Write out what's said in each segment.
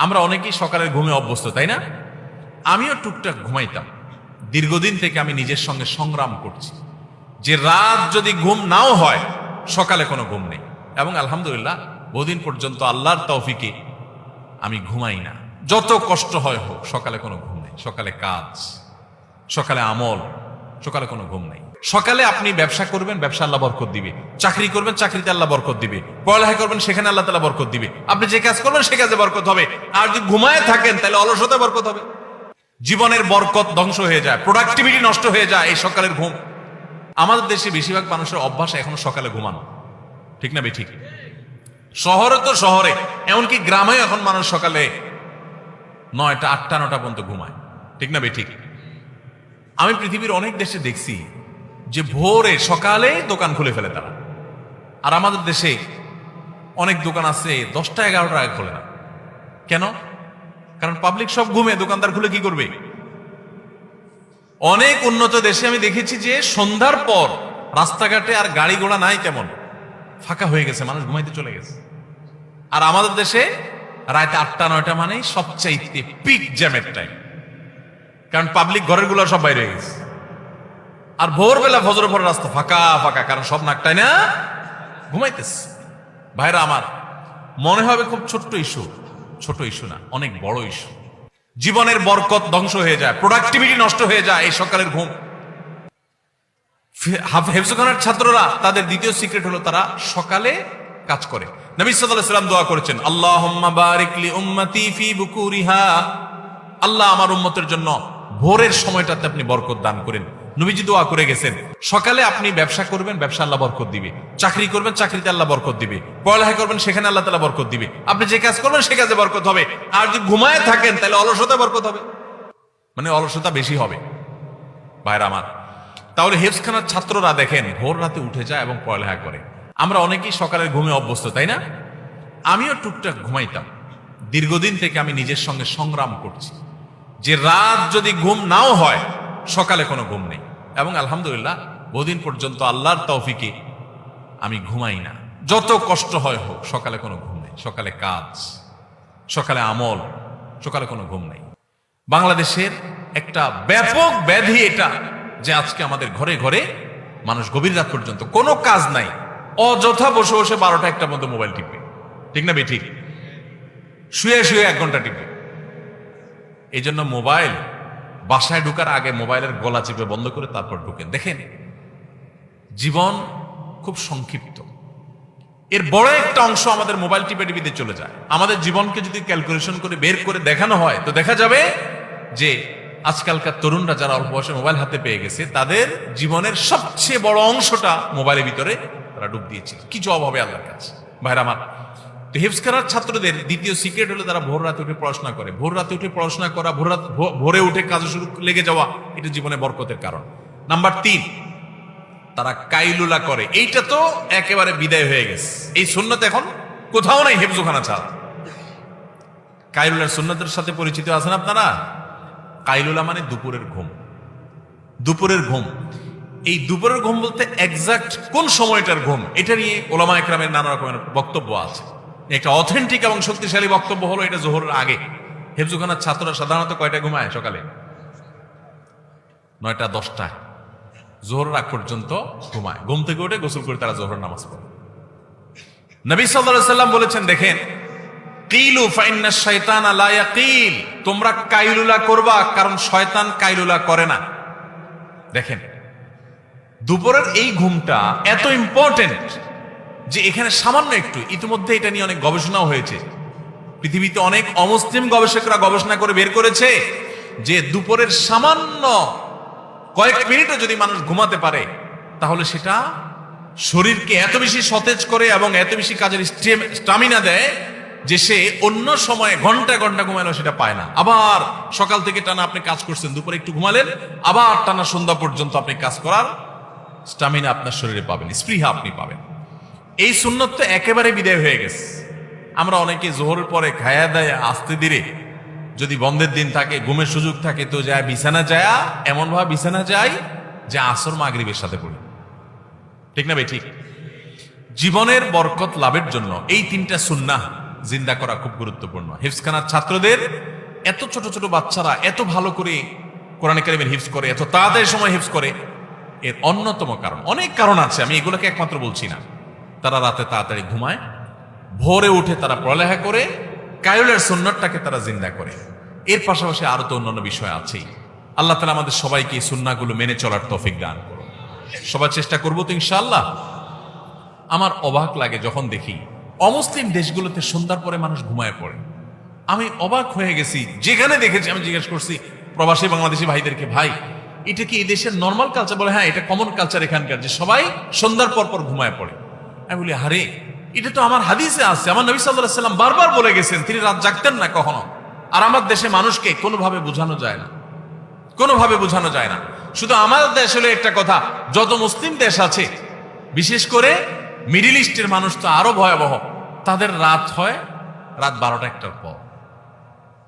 আমরা অনেকেই সকালের ঘুমে অভ্যস্ত, তাই না? আমিও টুকটাক ঘুমাইতাম। দীর্ঘদিন থেকে আমি নিজের সঙ্গে সংগ্রাম করছি। যে রাত যদি ঘুম নাও হয়, সকালে কোনো ঘুম নেই। এবং আলহামদুলিল্লাহ, বহুদিন পর্যন্ত আল্লাহর তৌফিকে আমি ঘুমাই না। যত কষ্ট হয় হোক, সকালে কোনো ঘুম নেই। সকালে কাজ, সকালে আমল, সকালে কোনো ঘুম নেই। সকালে আপনি ব্যবসা করবেন, ব্যবসা আল্লাহ বরকত দিবে। চাকরি করবেন, চাকরিতে আল্লাহ বরকত দিবে। পড়ালেখা করবেন, সেখানে আল্লাহ তালা বরকত দিবে। আপনি যে কাজ করবেন, সে কাজে বরকত হবে। আর যদি ঘুমায় থাকেন, তাহলে অলসতা বরকত হবে। জীবনের বরকত ধ্বংস হয়ে যায় প্রোডাক্টিভিটি নষ্ট হয়ে যায় এই সকালের ঘুম। আমাদের দেশে বেশিরভাগ মানুষের অভ্যাস এখনও সকালে ঘুমানো। ঠিক না ঠিক। শহরে তো শহরে, এমনকি গ্রামে এখন মানুষ সকালে নয়টা, আটটা, নটা পর্যন্ত ঘুমায়। ঠিক না ঠিক। আমি পৃথিবীর অনেক দেশে দেখছি যে ভোরে সকালে দোকান খুলে ফেলে তারা। আর আমাদের দেশে অনেক দোকান আছে, দশটা এগারোটা আগে খোলে না। কেন? কারণ পাবলিক সব ঘুমে, দোকানদার খুলে কি করবে? অনেক উন্নত দেশে আমি দেখেছি যে সন্ধ্যার পর রাস্তাঘাটে আর গাড়ি ঘোড়া নাই তেমন ফাঁকা হয়ে গেছে, মানুষ ঘুমাইতে চলে গেছে। আর আমাদের দেশে রাতে আটটা, নয়টা মানে সবচাইতে পিক জ্যামের টাইম কারণ পাবলিক ঘরেরগুলো সব বাইরে গেছে। আর ভোরবেলা ফজর ভোর রাস্তা ফাঁকা ফাঁকা, কারণ সব নাকটাই না ঘুমাইতেছে। ভাইরা আমার, মনে হবে খুব ছোট্ট ইস্যু। ছোট ইস্যু না, অনেক বড় ইস্যু। জীবনের বরকত ধ্বংস হয়ে যায় প্রোডাক্টিভিটি নষ্ট হয়ে যায় এই সকালের ঘুম। হেফজখানার ছাত্ররা, তাদের দ্বিতীয় সিক্রেট হলো তারা সকালে কাজ করে। নবী সাল্লাম দোয়া করেছেন, আল্লাহুম্মা বারিক লি উম্মতি ফি বুকুরিহা। আল্লাহ আমার উম্মতের জন্য ভোরের সময়টাতে আপনি বরকত দান করেন। নবীজি দোয়া করে গেছেন। সকালে আপনি ব্যবসা করবেন, ব্যবসা আল্লাহ বরকত দিবে। চাকরি করবেন, চাকরিতে আল্লাহ বরকত দিবে। পড়ালেখা করবেন, সেখানে আল্লাহ তালা বরকত দিবে। আপনি যে কাজ করবেন, সে কাজে বরকত হবে। আর যদি ঘুমায় থাকেন, তাহলে অলসতা বরকত হবে। মানে অলসতা বেশি হবে। ভাইরা আমার, তাহলে হেফসখানার ছাত্ররা দেখেন, ভোর রাতে উঠে যায় এবং পড়ালেখা করে। আমরা অনেকেই সকালের ঘুমে অভ্যস্ত, তাই না? আমিও টুকটাক ঘুমাইতাম। দীর্ঘদিন থেকে আমি নিজের সঙ্গে সংগ্রাম করছি। যে রাত যদি ঘুম নাও হয়, সকালে কোনো ঘুম নেই। এবং আলহামদুলিল্লাহ, বহুদিন পর্যন্ত আল্লাহর তৌফিকে আমি ঘুমাই না। যত কষ্ট হয় হোক, সকালে কোনো ঘুম নেই। সকালে কাজ, সকালে আমল, সকালে কোনো ঘুম নেই। বাংলাদেশের একটা ব্যাপক ব্যাধি এটা যে আজকে আমাদের ঘরে ঘরে মানুষ গভীর রাত পর্যন্ত কোনো কাজ নাই। অযথা বসে বসে বারোটা একটা মধ্যে মোবাইল টিপবে। ঠিক না বেঠিক? শুয়ে শুয়ে এক ঘণ্টা টিপবে। এই জন্য মোবাইল বাসায় ঢুকার আগে মোবাইলের গলা চিপে বন্ধ করে তারপর ঢুকেন। দেখেন, জীবন খুব সংক্ষিপ্ত। এর বড় একটা অংশ আমাদের মোবাইল টিপে টিপিতে চলে যায়। আমাদের জীবনকে যদি ক্যালকুলেশন করে, বের করে দেখানো হয়, তো দেখা যাবে যে আজকালকার তরুণরা যারা অল্প বয়সে মোবাইল হাতে পেয়ে গেছে, তাদের জীবনের সবচেয়ে বড় অংশটা মোবাইলের ভিতরে তারা ডুব দিয়েছিল। কি জবাব হবে আল্লাহর কাছে? ভাইরা আমার তো হেফসকারার ছাত্রদের দ্বিতীয় সিক্রেট হলো তারা ভোর রাতে উঠে পড়াশোনা করে। ভোর রাতে উঠে পড়াশোনা করা, ভোর রাত ভোরে উঠে কাজে শুরু লেগে যাওয়া, এটা জীবনে বরকতের কারণ। নাম্বার তিন, তারা কাইলুলা করে। এইটা তো একেবারে বিদায় হয়ে গেছে। এই সুন্নত এখন কোথাও নাই হেফজোখানা ছাড়া। কাইলুলার সুন্নতের সাথে পরিচিত আছেন আপনারা? কাইলুলা মানে দুপুরের ঘুম। দুপুরের ঘুম। এই দুপুরের ঘুম বলতে এক্সাক্ট কোন সময়টার ঘুম? এটা নিয়ে ওলামা একরামের নানা রকমের বক্তব্য আছে। একটা অথেন্টিক এবং শক্তিশালী বক্তব্য হলো এটা জোহরের আগে। হেফজুখানার ছাত্ররা সাধারণত কয়টা ঘুমায় সকালে? নয়টা, দশটা। জোহরের আগ পর্যন্ত ঘুমায়। ঘুম থেকে উঠে গোসল করে তারা জোহরের নামাজ পড়ে। নবী সাল্লাল্লাহু সাল্লাম বলেছেন, দেখেন, কিলু ফাইন্না শয়তান লা ইয়াকিল। তোমরা কাইলুলা করবা, কারণ শয়তান কাইলুলা করে না। দেখেন, দুপুরের এই ঘুমটা এত ইম্পর্টেন্ট যে এখানে সামান্য একটু, ইতিমধ্যে এটা নিয়ে অনেক গবেষণাও হয়েছে। পৃথিবীতে অনেক অমুসলিম গবেষকরা গবেষণা করে বের করেছে যে দুপুরের সামান্য কয়েক মিনিটও যদি মানুষ ঘুমাতে পারে, তাহলে সেটা শরীরকে এত বেশি সতেজ করে এবং এত বেশি কাজের স্টামিনা দেয় যে সে অন্য সময়ে ঘণ্টা ঘণ্টা ঘুমালেও সেটা পায় না। আবার সকাল থেকে টানা আপনি কাজ করছেন, দুপুরে একটু ঘুমালেন, আবার টানা সন্ধ্যা পর্যন্ত আপনি কাজ করার স্টামিনা আপনার শরীরে পাবেন, স্পৃহা আপনি পাবেন। এই সুন্নত তো একেবারে বিদায় হয়ে গেছে। আমরা অনেকে জোহরের পরে খায়া দেয় আসতে ধীরে, যদি বন্ধের দিন থাকে, ঘুমের সুযোগ থাকে, তো যায় বিছানা যায় এমন ভাবে বিছানা যায় যে আসর মাগরিবের সাথে পড়ি। ঠিক না ভাই? ঠিক। জীবনের বরকত লাভের জন্য এই তিনটা সুন্না জিন্দা করা খুব গুরুত্বপূর্ণ। হিফসখানার ছাত্রদের এত ছোট ছোট বাচ্চারা এত ভালো করে কোরআন কারিমের হিফস করে, এত তাড়াতাড়ি সময় হিফস করে, এর অন্যতম কারণ, অনেক কারণ আছে, আমি এগুলোকে একমাত্র বলছি না। তারা রাতে তাড়াতাড়ি ঘুমায়, ভোরে উঠে তারা পড়ালেখা করে, কায়লের সুন্নতটাকে তারা জিন্দা করে। এর পাশাপাশি আরও তো অন্যান্য বিষয় আছেই। আল্লাহ তালা আমাদের সবাইকে এই সুন্নাগুলো মেনে চলার তফিক দান করুন। সবার চেষ্টা করব তো ইনশাআল্লাহ। আমার অবাক লাগে যখন দেখি, অমুসলিম দেশগুলোতে সন্ধ্যার পরে মানুষ ঘুমায় পড়ে। আমি অবাক হয়ে গেছি, যেখানে দেখেছি, আমি জিজ্ঞেস করছি, প্রবাসী বাংলাদেশি ভাইদেরকে, ভাই, এটা কি এই দেশের নর্মাল কালচার বলে হ্যাঁ এটা কমন কালচার এখানকার, যে সবাই সন্ধ্যার পর পর ঘুমায় পড়ে। আমি বলি হারে এটা তো আমার হাদিসে আছে। আমার নবী সাল্লাহ সাল্লাম বারবার বলে গেছেন, তিনি রাত জাগতেন না কখনো। আর আমার দেশে মানুষকে কোনোভাবে বোঝানো যায় না। কোনোভাবে বোঝানো যায় না। শুধু আমার দেশ হলে একটা কথা, যত মুসলিম দেশ আছে, বিশেষ করে মিডিল ইস্টের মানুষ তো আরও ভয়াবহ। তাদের রাত হয় রাত বারোটা একটার পর।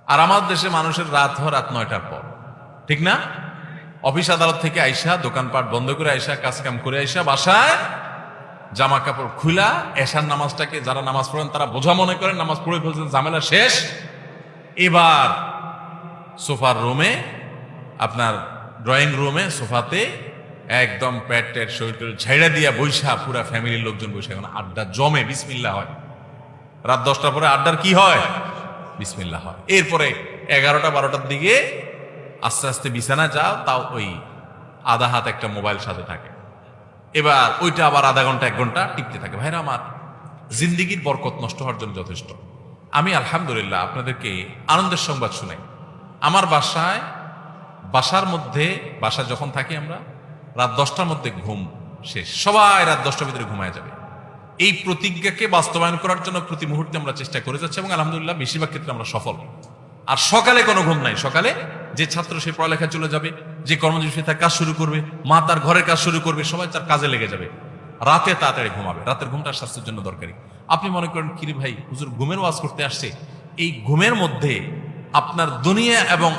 আর আমার দেশে মানুষের রাত হয় রাত নয়টার পর। ঠিক না? অফিস আদালত থেকে আইসা, দোকানপাট বন্ধ করে আইসা কাজ কাম করে আইসা, বাসায় জামা কাপড় খুলা এশার নামাজটাকে যারা নামাজ পড়েন, তারা বোঝা মনে করেন নামাজ পড়ে ফেলছেন, ঝামেলা শেষ। এবার সোফার রুমে, আপনার ড্রয়িং রুমে, সোফাতে একদম প্যাট ট্যাট শরীর টরীর ঝাইড়া দিয়া বৈশা পুরা ফ্যামিলির লোকজন বৈশা এখন আড্ডা জমে বিসমিল্লা হয়। রাত দশটার পরে আড্ডার কি হয়? বিসমিল্লা হয়। এরপরে এগারোটা, বারোটার দিকে আস্তে আস্তে বিছানা যাও, তাও ওই আধা হাত একটা মোবাইল সাথে থাকে। এবার ওইটা আবার আধা ঘণ্টা, এক ঘণ্টা টিপতে থাকে। ভাইরা আমার জিন্দিগির বরকত নষ্ট হওয়ার জন্য যথেষ্ট। আমি আলহামদুলিল্লাহ আপনাদেরকে আনন্দের সংবাদ শুনাই। আমার বাসায়, বাসার মধ্যে বাসা যখন থাকি আমরা, রাত দশটার মধ্যে ঘুম শেষ। সবাই রাত দশটার ভিতরে ঘুমায় যাবে। এই প্রতিজ্ঞাকে বাস্তবায়ন করার জন্য প্রতি মুহূর্তে আমরা চেষ্টা করে যাচ্ছি এবং আলহামদুলিল্লাহ বেশিরভাগ ক্ষেত্রে আমরা সফল। আর সকালে কোনো ঘুম নাই। সকালে যে ছাত্র সে পড়ালেখা চলে যাবে, যে কর্মজীবী সে তার কাজ শুরু করবে, মা তার ঘরের কাজ শুরু করবে, সবাই তার কাজে লেগে যাবে। রাতে তাড়াতাড়ি ঘুমাবে। রাতের ঘুমটা স্বাস্থ্যের জন্য দরকারি। আপনি মনে করেন, কিরে ভাই, হুজুর ঘুমের ওয়াজ করতে আসছে। এই ঘুমের মধ্যে আপনার দুনিয়া এবং